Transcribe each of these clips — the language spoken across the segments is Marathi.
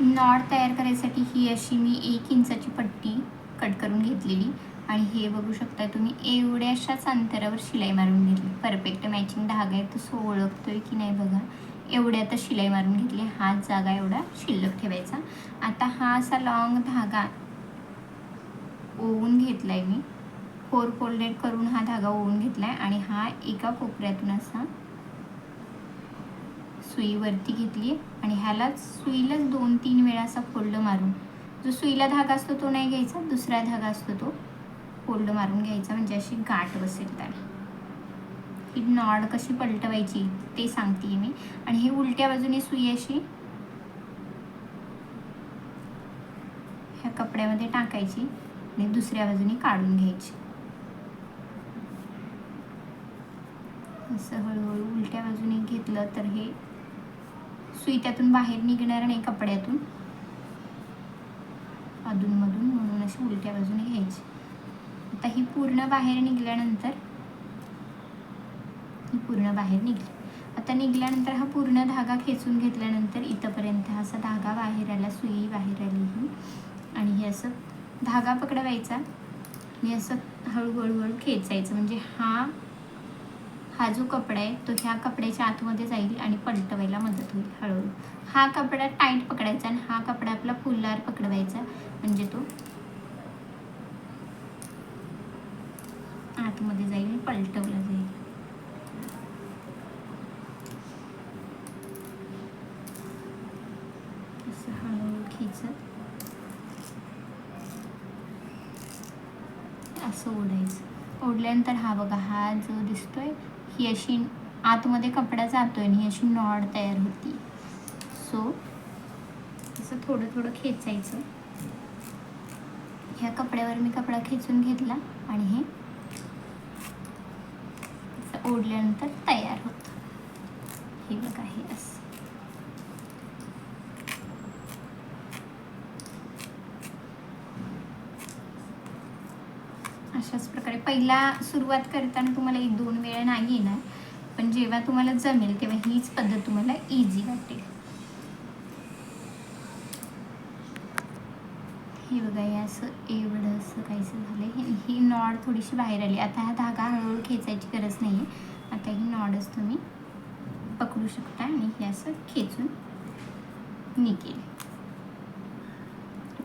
नॉड तयार करायसाठी ही अशी मी एक इंचाची पट्टी कट करून घेतलेली. आणि हे बघू शकता तुम्ही एवढ्याशाच अंतरावर शिलाई मारून घेतली. परफेक्ट मॅचिंग धागा आहे. तसं ओळखतोय की नाही बघा. एवढ्यातच शिलाई मारून घेतली. हाच जागा एवढा शिल्लक ठेवायचा. आता हा असा लॉंग धागा ओवून घेतला आहे मी फोर फोल्डेड करून हा धागा ओवून घेतला आहे आणि हा एका कोपऱ्यातून असा सुईवरती घेतली आणि ह्यालाच सुईलाच दोन तीन वेळा असा फोल्ड मारून जो सुईला धागा असतो तो नाही घ्यायचा दुसरा धागा असतो तो फोल्ड मारून घ्यायचा म्हणजे अशी गाठ बसेल त्याला. ही नॉड कशी पलटवायची ते सांगते मी. आणि हे उलट्या बाजूने सुई अशी ह्या कपड्यामध्ये टाकायची आणि दुसऱ्या बाजूने काढून घ्यायची. असं हळूहळू उलट्या बाजूने घेतलं तर हे सुई त्यातून बाहेर निघणार नाही कपड्यातून. अधूनमधून म्हणून अशी उलट्या बाजूने घ्यायची. आता ही पूर्ण बाहेर निघाल्यानंतर ही पूर्ण बाहेर निघली. आता निघाल्यानंतर हा पूर्ण धागा खेचून घेतल्यानंतर इथंपर्यंत हा असा धागा बाहेर आला सुई बाहेर आली ही. आणि हे असं धागा पकडवायचा आणि असं हळूहळूहळू खेचायचं. म्हणजे हा हा जो कपडा आहे तो ह्या कपड्याच्या आतमध्ये जाईल आणि पलटवायला मदत होईल हळूहळू. हा कपडा टाईट पकडायचा आणि हा कपडा आपला फुल्लार पकडवायचा. म्हणजे तो आतमध्ये जाईल आणि पलटवला जाईल. असं हळूहळू खेचत. असं ओढायचं. ओढल्यानंतर हा बघा हा जो दिसतोय ही अशी आतमध्ये कपडा जातो आणि ही अशी नॉड तयार होती. सो असं थोडं थोडं खेचायचं. ह्या कपड्यावर मी कपडा खेचून घेतला आणि हे ओढल्यानंतर तयार होतं. हे बघा हे असं. अशाच प्रकारे. पहिला सुरुवात करताना तुम्हाला एक दोन वेळा नाही येणार पण जेव्हा तुम्हाला जमेल तेव्हा हीच पद्धत तुम्हाला इझी वाटेल. हे बघा हे असं एवढं असं काहीसं झालं ही ही नॉड थोडीशी बाहेर आली. आता हा धागा हळूहळू खेचायची गरज नाही आहे आता ही नॉडच तुम्ही पकडू शकता आणि हे असं खेचून निघेल.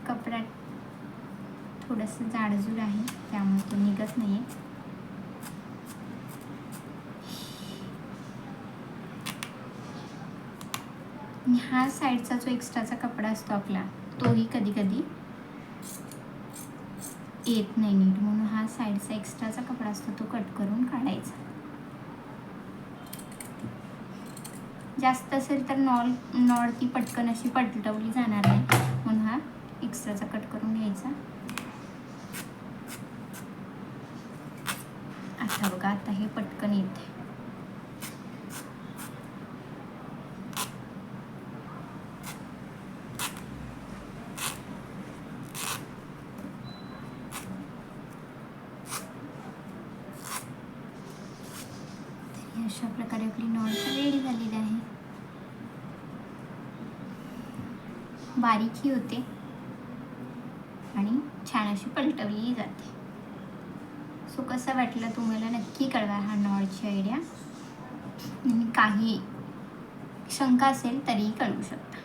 कपडा थोडंसं जाडजूड आहे त्यामुळे तो निघत नाही आहे हा साईडचा जो एक्स्ट्राचा कपडा असतो आपला तोही कधी कधी येत नाही नीट. म्हणून हा साईडचा एक्स्ट्राचा कपडा असतो तो कट करून काढायचा. जास्त असेल तर नॉल नॉल ती पटकन अशी पलटवली जाणार नाही. म्हणून हा एक्स्ट्राचा कट करून घ्यायचा. आता बघा आता हे पटकन येते. अशा प्रकारे आपली नॉट रेडी झालेली आहे. बारीकही होते. आणि छान अशी पलटवली जाते. सो कसं वाटलं तुम्हाला? नक्की कळवा हा नॉडची आयडिया आणि काही शंका असेल तरीही कळवू शकता.